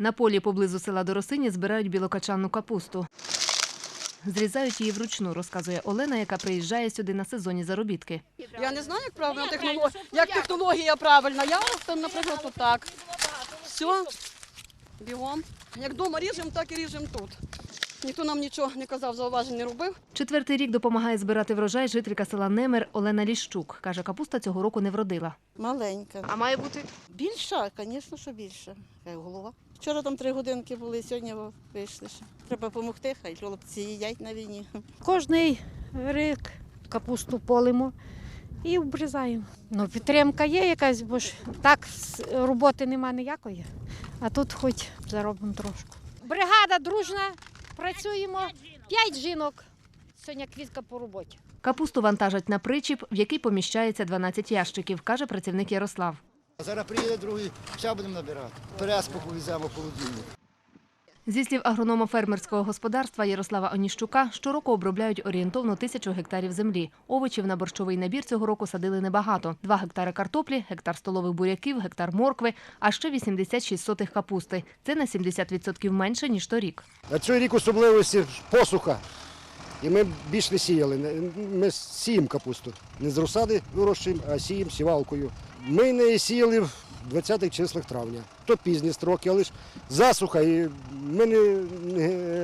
На полі поблизу села Доросині збирають білокачанну капусту. Зрізають її вручну, розказує Олена, яка приїжджає сюди на сезонні заробітки. Я не знаю, як правильно технологія. Як технологія правильна. Я, там, наприклад, так. Все, бігом. Як вдома ріжемо, так і ріжемо тут. Ніхто нам нічого не казав, зауважень не робив. Четвертий рік допомагає збирати врожай жителька села Немер Олена Ліщук. Каже, капуста цього року не вродила. Маленька. А має бути Більша, звісно, що більша. Як голова. Вчора там три годинки були, сьогодні вийшли ще. Треба допомогти, хай хлопці їдять на війні. Кожний рік капусту полимо і обрізаємо. Ну, підтримка є якась, бо ж так роботи нема ніякої. А тут хоч заробимо трошку. Бригада дружна, працюємо. П'ять жінок. Сьогодні квітка по роботі. капусту вантажать на причіп, в який поміщається 12 ящиків, каже працівник Ярослав. Зараз приїде другий, ще будемо набирати. Переспоку віземо в холодильник. Зі слів агронома фермерського господарства Ярослава Оніщука, щороку обробляють орієнтовно тисячу гектарів землі. Овочів на борщовий набір цього року садили небагато: два гектари картоплі, гектар столових буряків, гектар моркви, а ще 86 сотих капусти. Це на 70% менше ніж торік. На цей рік особливості посуха. І ми більш не сіяли. Ми сіємо капусту. Не з розсади вирощуємо, а сіємо сівалкою. Ми не сіяли 20-х числах травня. То пізні строки, але ж засуха, і ми не,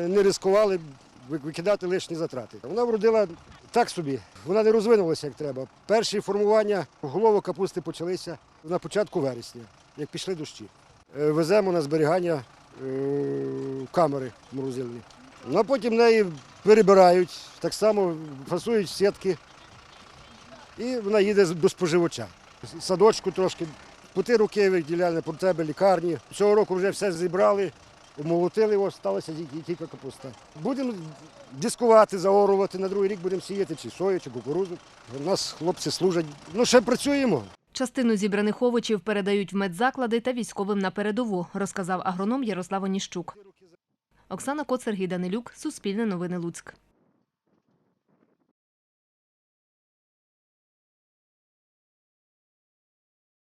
не, ризикували викидати лишні затрати. Вона вродила так собі, вона не розвинулася як треба. Перші формування головок капусти почалися на початку вересня, як пішли дощі. Е, Веземо на зберігання е, камери морозильні. Ну, а потім неї перебирають, так само фасують сітки, і вона їде до споживача. Садочку трошки, пути руки виділяли, про тебе лікарні. Цього року вже все зібрали, обмолотили, ось тільки, капуста. Будемо дискувати, заорувати, на другий рік будемо сіяти чи сою, чи кукурузу. У нас хлопці служать. Ну, ще працюємо. Частину зібраних овочів передають в медзаклади та військовим на передову, розказав агроном Ярослав Оніщук. Оксана Коц, Сергій Данилюк, Суспільне новини Луцьк.